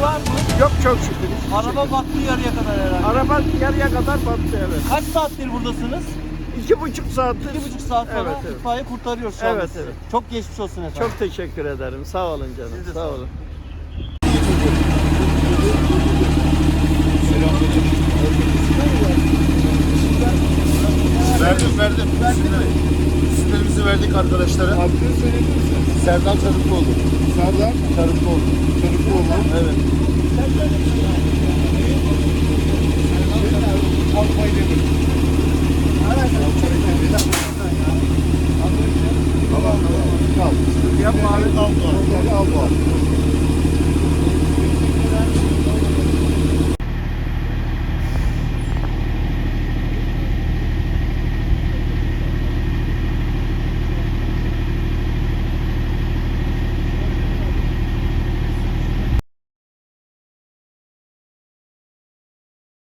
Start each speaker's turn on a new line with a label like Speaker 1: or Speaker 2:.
Speaker 1: şey var mı?
Speaker 2: Yok çok şükür. hiçbir
Speaker 1: Araba
Speaker 2: şey.
Speaker 1: battı yarıya kadar herhalde.
Speaker 2: Araba yarıya kadar battı evet.
Speaker 1: Kaç saattir buradasınız?
Speaker 2: İki buçuk saattir.
Speaker 1: İki buçuk saat sonra
Speaker 2: Evet, evet.
Speaker 1: itfaiye kurtarıyor şu anda
Speaker 2: Evet,
Speaker 1: sizi.
Speaker 2: evet.
Speaker 1: Çok geçmiş olsun efendim.
Speaker 2: Çok teşekkür ederim. Sağ olun canım.
Speaker 1: Siz de
Speaker 2: Sağ
Speaker 1: sağ
Speaker 2: olun.
Speaker 3: Verdim verdim. İsimleri, isimlerimizi verdik arkadaşlara.
Speaker 4: Adını söyleyebilir misin?
Speaker 3: Serdar Çarıklıoğlu.
Speaker 4: Serdar
Speaker 3: Çarıklıoğlu.
Speaker 4: Çarıklıoğlu.
Speaker 3: Evet.
Speaker 4: Alpay Demir. Tamam. Kal.
Speaker 3: Yapma abi.
Speaker 4: Onları al bu.